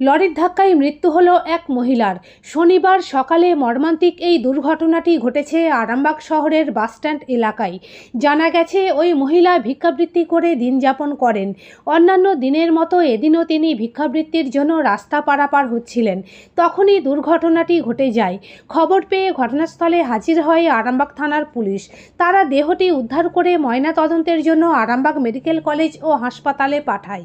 লরির ধাক্কায় মৃত্যু হল এক মহিলার। শনিবার সকালে মর্মান্তিক এই দুর্ঘটনাটি ঘটেছে আরামবাগ শহরের বাসস্ট্যান্ড এলাকায়। জানা গেছে, ওই মহিলা ভিক্ষাবৃত্তি করে দিন যাপন করেন। অন্যান্য দিনের মতো এদিনও তিনি ভিক্ষাবৃত্তির জন্য রাস্তা পারাপার হচ্ছিলেন। তখনই দুর্ঘটনাটি ঘটে যায়। খবর পেয়ে ঘটনাস্থলে হাজির হয় আরামবাগ থানার পুলিশ। তারা দেহটি উদ্ধার করে ময়না তদন্তের জন্য আরামবাগ মেডিকেল কলেজ ও হাসপাতালে পাঠায়।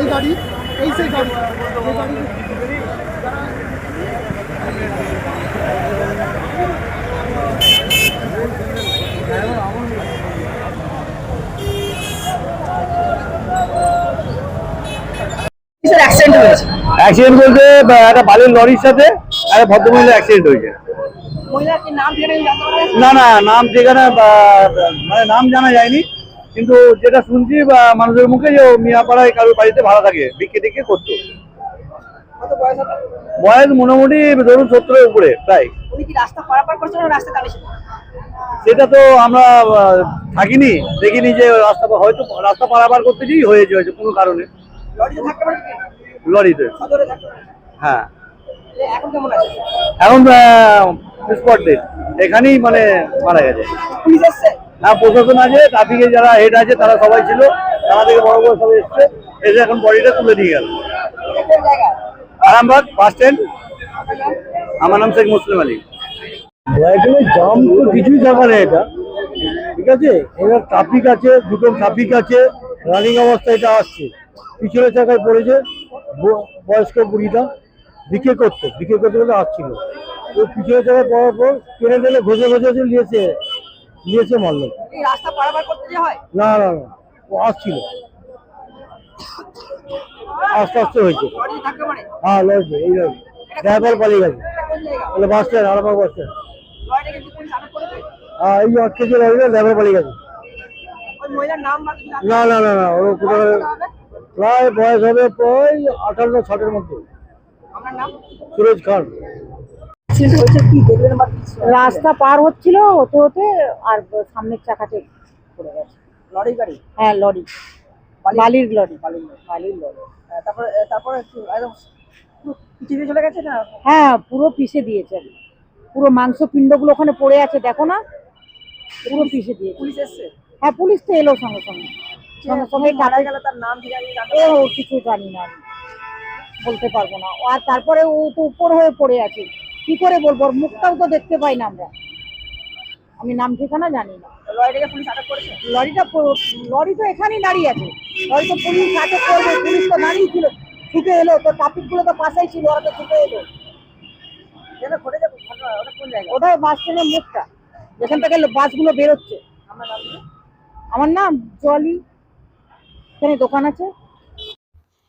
এই গাড়ি এই সেই গাড়ি। এই গাড়ি অ্যাক্সিডেন্ট বলতে একটা বালির লরির সাথে একটা ভদ্রমহিলা অ্যাক্সিডেন্ট হয়েছে। না না নাম ঠিকানা মানে নাম জানা যায়নি। কিন্তু যেটা শুনছি বা মানুষের মুখে যে মিয়াপাড়ায় কারোর বাড়িতে ভাড়া থাকে বিক্রি টিকে করতো। বয়স মোটামুটি ধরুন সত্তরের উপরে প্রায়। সেটা তো আমরা থাকিনি। দেখিনি যে রাস্তা হয়তো রাস্তা পারাপার করতে গিয়েই হয়েছে হয়েছে কোনো কারণে। লরিতে হ্যাঁ। এখন স্পট ডেট এখানেই মানে মারা গেছে। হ্যাঁ প্রশাসন আছে ট্রাফিকে যারা হেড আছে তারা সবাই ছিল। তারা থেকে বড় বড় সবাই এসছে। এসে এখন বডিটা তুলে দিয়ে গেল। আরামবাগ বাস স্ট্যান্ড আমার নাম শেখ মুসলিম আলী। এখানে জাম তো কিছুই থাকা নেই এটা ঠিক আছে? এবার ট্রাফিক আছে দুটো ট্রাফিক আছে রানিং অবস্থায় এটা আসছে। পিছনের চাকায় পড়েছে ব- বয়স্ক বুড়িটা। বিক্রি করতো বিক্রি করতে করতে আসছিল। পিছনের চাকায় পড়ার পর ট্রেনে টেনে ঘষে ঘষে নিয়েছে নিয়েছে মারলো রাস্তা পারাপার করতে যে হয়? না না না ও আসছিল। আস্তে আস্তে হয়েছে। পারে হ্যাঁ লড়ছে এই লড়ছে ড্রাইভার পালিয়ে গেছে। তাহলে bus stand Arambagh bus stand. আটক হ্যাঁ এই আটকে যে লড়ছে ড্রাইভার পালিয়ে গেছে। ওই না না না না ওর কোথাও প্রায় বয়স হবে প্রায় আঠারো ষাটের মধ্যে। সুরজ খান। রাস্তা পার হচ্ছিল হতে হতে আর সামনের চাকাতে পড়ে গেছে। লরি গাড়ি? হ্যাঁ লরি। বালি- বালির লরি। বালির লরি। তারপরে তারপরে কি একদম পিছিয়ে চলে গেছে না? হ্যাঁ পুরো পিষে দিয়েছে। পুরো মাংস পিণ্ডগুলো ওখানে পড়ে আছে দেখো না। পুরো পিষে দিয়েছে। পুলিশ এসছে? হ্যাঁ পুলিশ তো এলো সঙ্গে সঙ্গে। সঙ্গে সঙ্গে মারা গেল তার নাম ও কিছু জানি না বলতে পারব না। আর তারপরে ও তো উপর হয়ে পড়ে আছে। কি করে বলব? ওর মুখটাও তো দেখতে পাই না আমরা। আমি নাম ঠিকানা জানি না। লরিটাকে পুলিশ আটক করেছে? লরিটা লরি তো এখানেই দাঁড়িয়ে আছে। লরি তো পুলিশ আটক করবে পুলিশ তো দাঁড়িয়ে ছিল। ছুটে এলো তো ট্রাফিকগুলো তো পাশেই ছিল ওরা তো ছুটে এলো। ওটা বাস স্ট্যান্ডের মুখটা। যেখান থেকে বাসগুলো বেরোচ্ছে। আমার নাম কি? আমার নাম জলি। এখানে দোকান আছে।